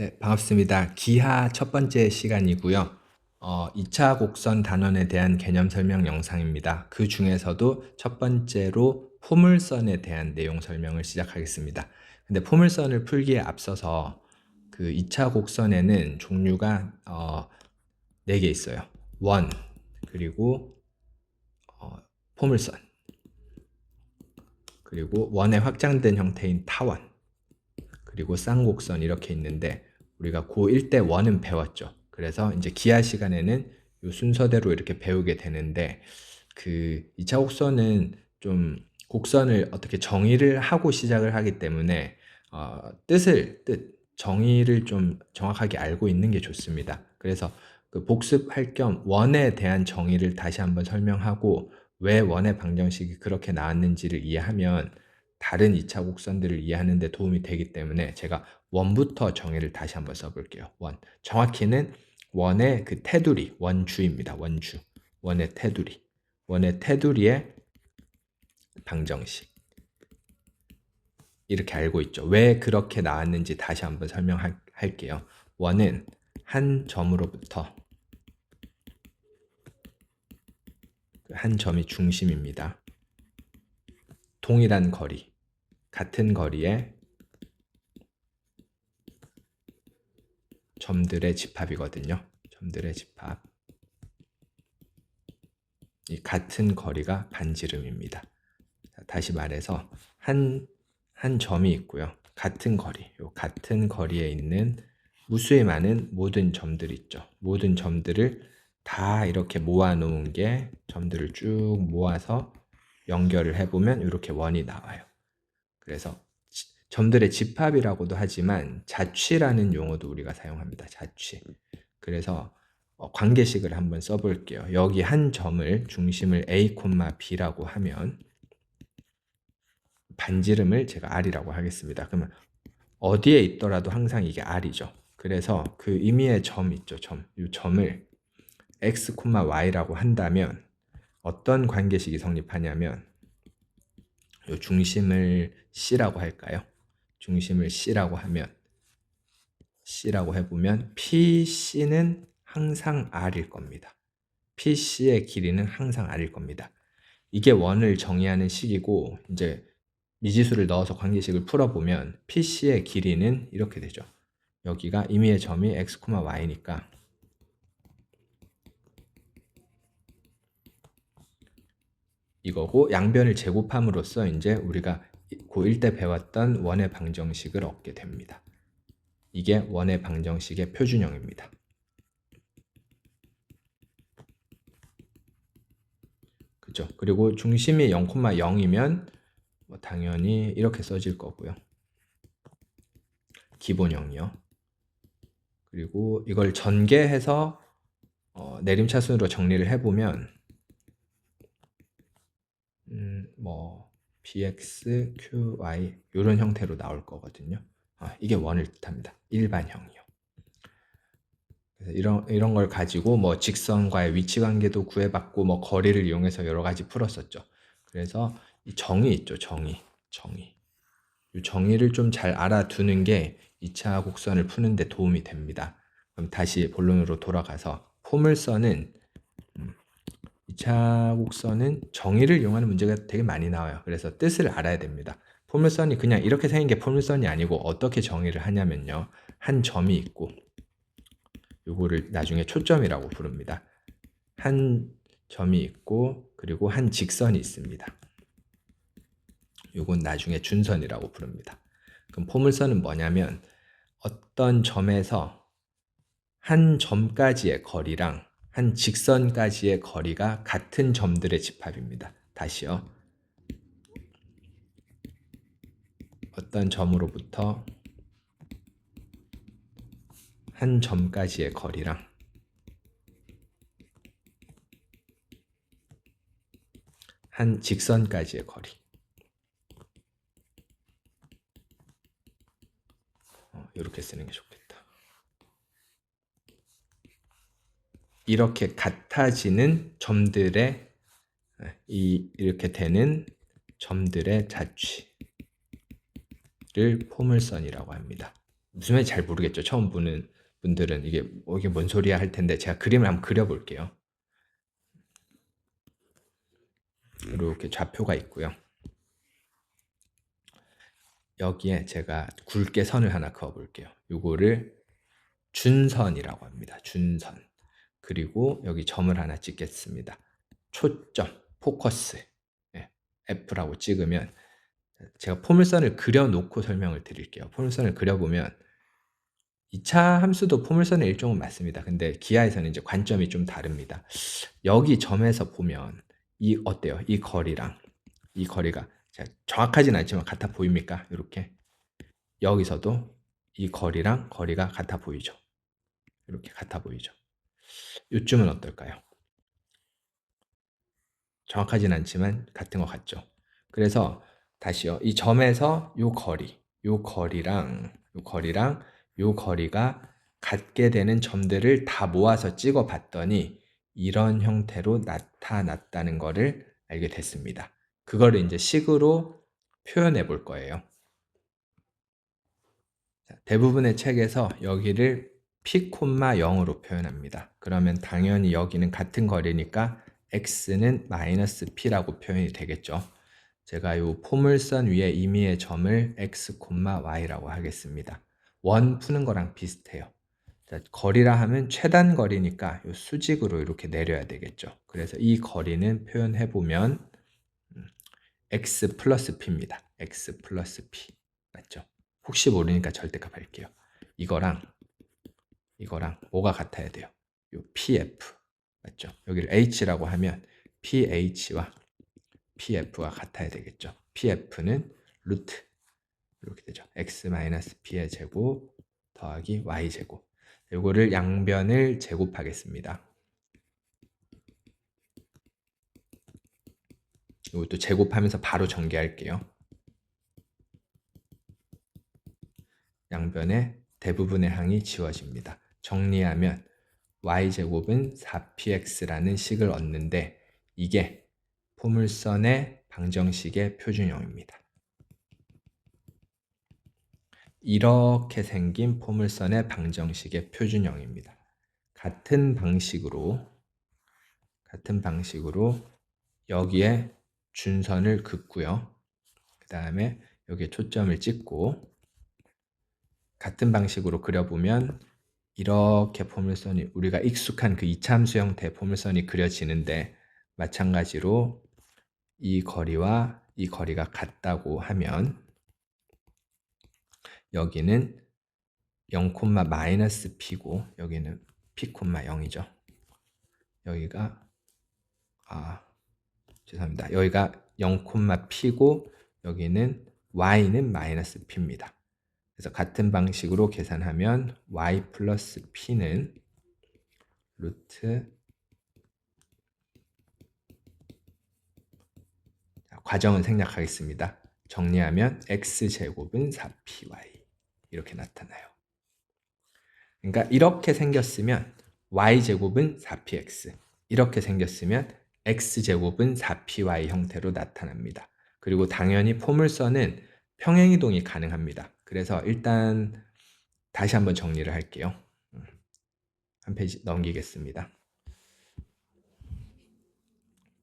네, 반갑습니다. 기하 첫 번째 시간이고요. 어, 2차 곡선 단원에 대한 개념 설명 영상입니다. 그 중에서도 첫 번째로 포물선에 대한 내용 설명을 시작하겠습니다. 근데 포물선을 풀기에 앞서서 그 2차 곡선에는 종류가 어, 4개 있어요. 원, 그리고 어, 포물선, 그리고 원의 확장된 형태인 타원, 그리고 쌍곡선 이렇게 있는데 우리가 고1 때 원은 배웠죠. 그래서 이제 기하 시간에는 이 순서대로 이렇게 배우게 되는데 그 2차 곡선은 좀 곡선을 어떻게 정의를 하고 시작을 하기 때문에 어, 뜻을 뜻 정의를 좀 정확하게 알고 있는 게 좋습니다. 그래서 그 복습할 겸 원에 대한 정의를 다시 한번 설명하고 왜 원의 방정식이 그렇게 나왔는지를 이해하면 다른 2차 곡선들을 이해하는 데 도움이 되기 때문에 제가 원부터 정의를 다시 한번 써볼게요. 원. 정확히는 원의 그 테두리, 원주입니다. 원주. 원의 테두리. 원의 테두리의 방정식. 이렇게 알고 있죠. 왜 그렇게 나왔는지 다시 한번 설명할게요. 원은 한 점으로부터 그한 점이 중심입니다. 동일한 거리, 같은 거리에 점들의 집합이거든요. 점들의 집합. 이 같은 거리가 반지름입니다. 다시 말해서 한, 한 점이 있고요. 같은 거리, 요 같은 거리에 있는 무수히 많은 모든 점들이 있죠. 모든 점들을 다 이렇게 모아 놓은 게 점들을 쭉 모아서 연결을 해보면 이렇게 원이 나와요. 그래서 점들의 집합이라고도 하지만 자취라는 용어도 우리가 사용합니다. 자취. 그래서 어, 관계식을 한번 써볼게요. 여기 한 점을 중심을 A, B라고 하면 반지름을 제가 R이라고 하겠습니다. 그러면 어디에 있더라도 항상 이게 R이죠. 그래서 그 의미의 점 있죠. 점. 이 점을 X, Y라고 한다면 어떤 관계식이 성립하냐면 이 중심을 C라고 할까요? 중심을 C라고 하면 C라고 해보면 PC는 항상 R일 겁니다. PC의 길이는 항상 R일 겁니다. 이게 원을 정의하는 식이고 이제 미지수를 넣어서 관계식을 풀어보면 PC의 길이는 이렇게 되죠. 여기가 임의의 점이 x, y니까 이거고 양변을 제곱함으로써 이제 우리가 고1 때 배웠던 원의 방정식을 얻게 됩니다. 이게 원의 방정식의 표준형입니다. 그죠? 그리고 중심이 0,0이면 뭐 당연히 이렇게 써질 거고요. 기본형이요. 그리고 이걸 전개해서 어, 내림차순으로 정리를 해보면 음, 뭐 bx, qy 이런 형태로 나올 거거든요. 아, 이게 원을 뜻합니다. 일반형이요. 그래서 이런 이런 걸 가지고 뭐 직선과의 위치 관계도 구해봤고 뭐 거리를 이용해서 여러 가지 풀었었죠. 그래서 이 정의 있죠, 정의, 정의. 이 정의를 좀 잘 알아두는 게 2차 곡선을 푸는데 도움이 됩니다. 그럼 다시 본론으로 돌아가서 포물선은 2차 곡선은 정의를 이용하는 문제가 되게 많이 나와요. 그래서 뜻을 알아야 됩니다. 포물선이 그냥 이렇게 생긴 게 포물선이 아니고 어떻게 정의를 하냐면요. 한 점이 있고 요거를 나중에 초점이라고 부릅니다. 한 점이 있고 그리고 한 직선이 있습니다. 요건 나중에 준선이라고 부릅니다. 그럼 포물선은 뭐냐면 어떤 점에서 한 점까지의 거리랑 한 직선까지의 거리가 같은 점들의 집합입니다. 다시요. 어떤 점으로부터 한 점까지의 거리랑 한 직선까지의 거리. 어, 이렇게 쓰는 게 좋겠다. 이렇게 같아지는 점들의 이 이렇게 되는 점들의 자취를 포물선이라고 합니다. 무슨 말인지 잘 모르겠죠. 처음 보는 분들은 이게 뭐 이게 뭔 소리야 할 텐데 제가 그림을 한번 그려볼게요. 이렇게 좌표가 있고요. 여기에 제가 굵게 선을 하나 그어 볼게요. 요거를 준선이라고 합니다. 준선. 그리고 여기 점을 하나 찍겠습니다. 초점, 포커스. 예, F라고 찍으면 제가 포물선을 그려놓고 설명을 드릴게요. 포물선을 그려보면 2차 함수도 포물선의 일종은 맞습니다. 근데 기하에서는 이제 관점이 좀 다릅니다. 여기 점에서 보면 이 어때요? 이 거리랑 이 거리가 정확하진 않지만 같아 보입니까? 이렇게 여기서도 이 거리랑 거리가 같아 보이죠. 이렇게 같아 보이죠. 요쯤은 어떨까요? 정확하진 않지만 같은 것 같죠. 그래서 다시요. 이 점에서 요 거리, 요 거리랑 요 거리랑 요 거리가 같게 되는 점들을 다 모아서 찍어 봤더니 이런 형태로 나타났다는 것을 알게 됐습니다. 그거를 이제 식으로 표현해 볼 거예요. 자, 대부분의 책에서 여기를 p, 0으로 표현합니다. 그러면 당연히 여기는 같은 거리니까 x는 마이너스 p라고 표현이 되겠죠. 제가 이 포물선 위에 임의의 점을 x, y라고 하겠습니다. 원 푸는 거랑 비슷해요. 자, 거리라 하면 최단 거리니까 이 수직으로 이렇게 내려야 되겠죠. 그래서 이 거리는 표현해 보면 음, x 플러스 p입니다. x 플러스 p 맞죠? 혹시 모르니까 절대값 할게요. 이거랑 이거랑 뭐가 같아야 돼요? 요 pf 맞죠? 여기를 h라고 하면 ph와 pf가 같아야 되겠죠. pf는 루트 이렇게 되죠. x-p의 제곱 더하기 y 제곱. 이거를 양변을 제곱하겠습니다. 이것도 제곱하면서 바로 전개할게요. 양변의 대부분의 항이 지워집니다. 정리하면 y제곱은 4px라는 식을 얻는데 이게 포물선의 방정식의 표준형입니다. 이렇게 생긴 포물선의 방정식의 표준형입니다. 같은 방식으로 같은 방식으로 여기에 준선을 긋고요. 그 다음에 여기에 초점을 찍고 같은 방식으로 그려보면 이렇게 포물선이 우리가 익숙한 그 이차함수 형태 포물선이 그려지는데 마찬가지로 이 거리와 이 거리가 같다고 하면 여기는 0, 마이너스 p고 여기는 p, 0이죠. 여기가 아 죄송합니다. 여기가 0, p고 여기는 y는 마이너스 p입니다. 그래서 같은 방식으로 계산하면 y 플러스 p는 루트 과정은 생략하겠습니다. 정리하면 x제곱은 4py 이렇게 나타나요. 그러니까 이렇게 생겼으면 y제곱은 4px 이렇게 생겼으면 x제곱은 4py 형태로 나타납니다. 그리고 당연히 포물선은 평행이동이 가능합니다. 그래서 일단 다시 한번 정리를 할게요. 한 페이지 넘기겠습니다.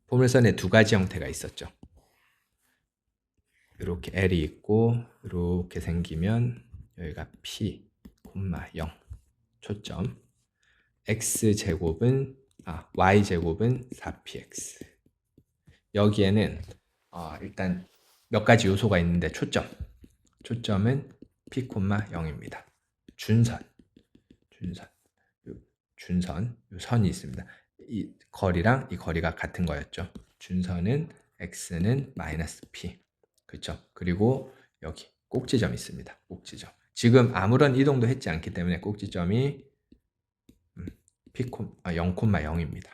포물선에 두 가지 형태가 있었죠. 이렇게 L이 있고 이렇게 생기면 여기가 P, 0 초점 x 제곱은 아 y 제곱은 4px 여기에는 어, 일단 몇 가지 요소가 있는데 초점 초점은 p, 0입니다. 준선 준선 준선 요 선이 있습니다. 이 거리랑 이 거리가 같은 거였죠. 준선은 x는 마이너스 p 그렇죠. 그리고 여기 꼭지점 있습니다. 꼭지점. 지금 아무런 이동도 했지 않기 때문에 꼭지점이 음, P, 아, 0,0입니다.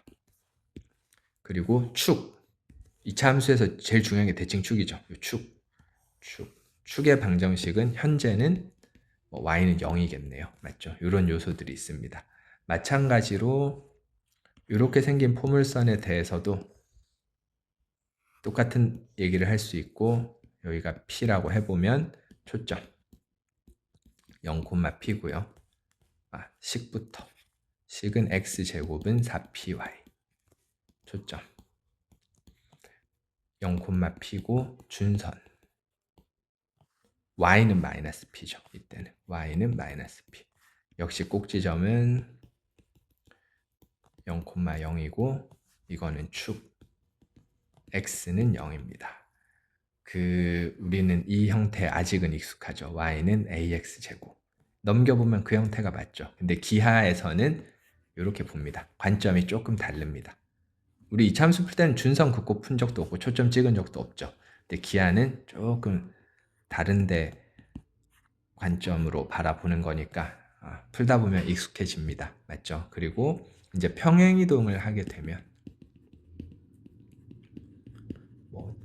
그리고 축. 2차 함수에서 제일 중요한 게 대칭 축이죠. 축. 축. 축의 방정식은 현재는 뭐 y는 0이겠네요. 맞죠? 이런 요소들이 있습니다. 마찬가지로 이렇게 생긴 포물선에 대해서도 똑같은 얘기를 할 수 있고 여기가 P라고 해보면 초점 0, p고요. 아, 식부터. 식은 x제곱은 4py. 초점. 0, p고 준선. Y는 마이너스 p죠. 이때는 y는 마이너스 p. 역시 꼭지점은 0,0이고 이거는 축 x는 0입니다. 그 우리는 이 형태 아직은 익숙하죠. y는 ax 제곱. 넘겨보면 그 형태가 맞죠. 근데 기하에서는 이렇게 봅니다. 관점이 조금 다릅니다. 우리 이참수 풀 때는 준선 긋고 푼 적도 없고 초점 찍은 적도 없죠. 근데 기하는 조금 다른데 관점으로 바라보는 거니까 아, 풀다 보면 익숙해집니다. 맞죠? 그리고 이제 평행 이동을 하게 되면 뭐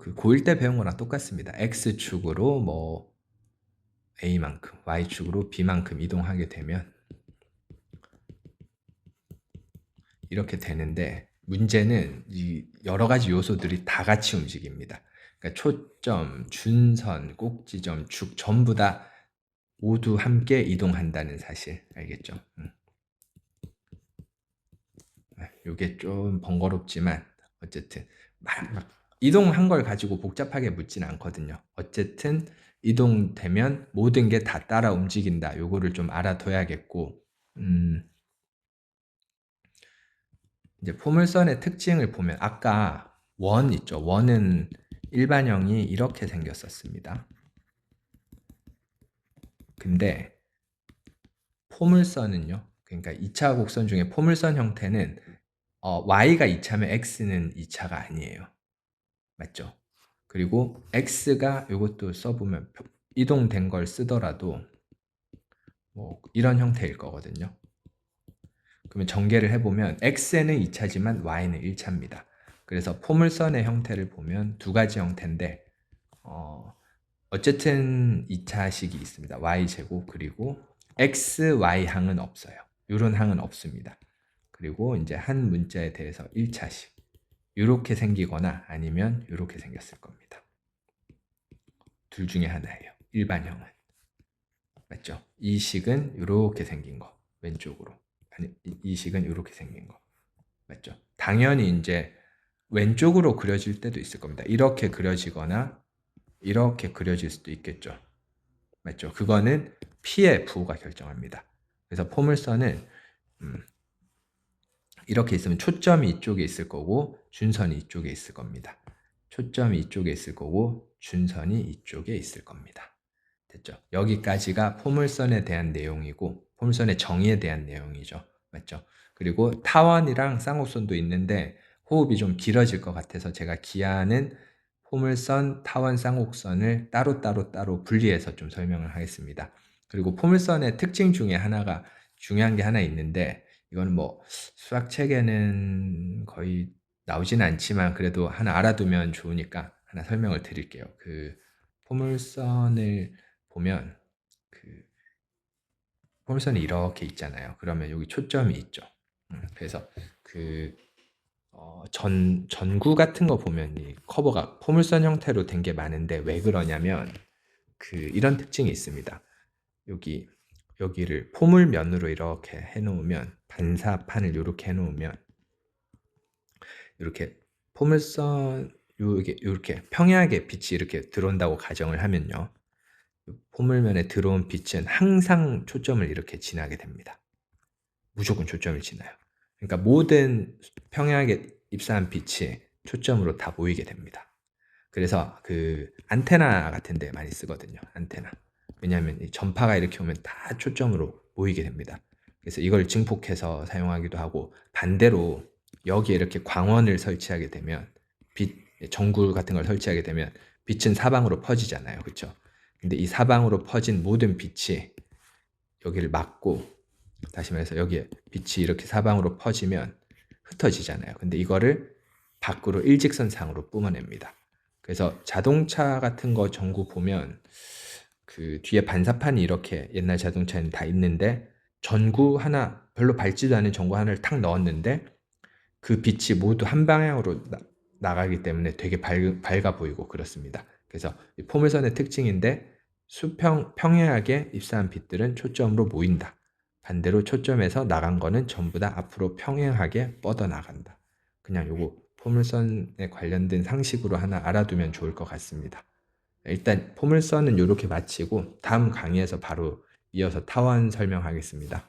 그 고1 때 배운 거랑 똑같습니다. x축으로 뭐 a만큼, y축으로 b만큼 이동하게 되면 이렇게 되는데 문제는 이 여러 가지 요소들이 다 같이 움직입니다. 그러니까 초점, 준선, 꼭지점, 축 전부 다 모두 함께 이동한다는 사실 알겠죠? 음. 이게 좀 번거롭지만 어쨌든 막, 막 이동한 걸 가지고 복잡하게 묻지는 않거든요. 어쨌든 이동되면 모든 게 다 따라 움직인다. 요거를 좀 알아둬야겠고 음, 이제 포물선의 특징을 보면 아까 원 있죠. 원은 일반형이 이렇게 생겼었습니다. 근데 포물선은요. 그러니까 2차 곡선 중에 포물선 형태는 어, y가 2차면 x는 2차가 아니에요. 맞죠? 그리고 x가 이것도 써보면 이동된 걸 쓰더라도 뭐 이런 형태일 거거든요. 그러면 전개를 해보면 x는 2차지만 y는 1차입니다. 그래서 포물선의 형태를 보면 두 가지 형태인데 어, 어쨌든 2차식이 있습니다. y제곱 그리고 x, y 항은 없어요. 이런 항은 없습니다. 그리고 이제 한 문자에 대해서 1차식 이렇게 생기거나 아니면 이렇게 생겼을 겁니다. 둘 중에 하나예요. 일반형은. 맞죠? 이 식은 이렇게 생긴 거. 왼쪽으로. 아니, 이 식은 이렇게 생긴 거. 맞죠? 당연히 이제 왼쪽으로 그려질 때도 있을 겁니다. 이렇게 그려지거나 이렇게 그려질 수도 있겠죠. 맞죠? 그거는 P의 부호가 결정합니다. 그래서 포물선은 음, 이렇게 있으면 초점이 이쪽에 있을 거고 준선이 이쪽에 있을 겁니다. 초점이 이쪽에 있을 거고 준선이 이쪽에 있을 겁니다. 됐죠? 여기까지가 포물선에 대한 내용이고 포물선의 정의에 대한 내용이죠. 맞죠? 그리고 타원이랑 쌍곡선도 있는데 호흡이 좀 길어질 것 같아서 제가 기하는 포물선, 타원, 쌍곡선을 따로 따로 따로 분리해서 좀 설명을 하겠습니다. 그리고 포물선의 특징 중에 하나가 중요한 게 하나 있는데 이거는 뭐 수학 책에는 거의 나오진 않지만 그래도 하나 알아두면 좋으니까 하나 설명을 드릴게요. 그 포물선을 보면 그 포물선이 이렇게 있잖아요. 그러면 여기 초점이 있죠. 음, 그래서 그 어, 전, 전구 같은 거 보면 이 커버가 포물선 형태로 된 게 많은데 왜 그러냐면 그 이런 특징이 있습니다. 여기 여기를 포물면으로 이렇게 해 놓으면 반사판을 이렇게 해 놓으면 이렇게 포물선 이렇게 이렇게 평행하게 빛이 이렇게 들어온다고 가정을 하면요. 포물면에 들어온 빛은 항상 초점을 이렇게 지나게 됩니다. 무조건 초점을 지나요. 그러니까 모든 평행하게 입사한 빛이 초점으로 다 모이게 됩니다. 그래서 그 안테나 같은 데 많이 쓰거든요. 안테나. 왜냐하면 전파가 이렇게 오면 다 초점으로 모이게 됩니다. 그래서 이걸 증폭해서 사용하기도 하고 반대로 여기에 이렇게 광원을 설치하게 되면 빛 전구 같은 걸 설치하게 되면 빛은 사방으로 퍼지잖아요. 그렇죠? 근데 이 사방으로 퍼진 모든 빛이 여기를 막고 다시 말해서 여기에 빛이 이렇게 사방으로 퍼지면 흩어지잖아요. 근데 이거를 밖으로 일직선상으로 뿜어냅니다. 그래서 자동차 같은 거 전구 보면 그 뒤에 반사판이 이렇게 옛날 자동차에는 다 있는데 전구 하나 별로 밝지도 않은 전구 하나를 탁 넣었는데 그 빛이 모두 한 방향으로 나, 가기 때문에 되게 밝, 밝아 보이고 그렇습니다. 그래서 포물선의 특징인데 수평 평행하게 입사한 빛들은 초점으로 모인다. 반대로 초점에서 나간 거는 전부 다 앞으로 평행하게 뻗어 나간다. 그냥 요거 포물선에 관련된 상식으로 하나 알아두면 좋을 것 같습니다. 일단 포물선은 이렇게 마치고 다음 강의에서 바로 이어서 타원 설명하겠습니다.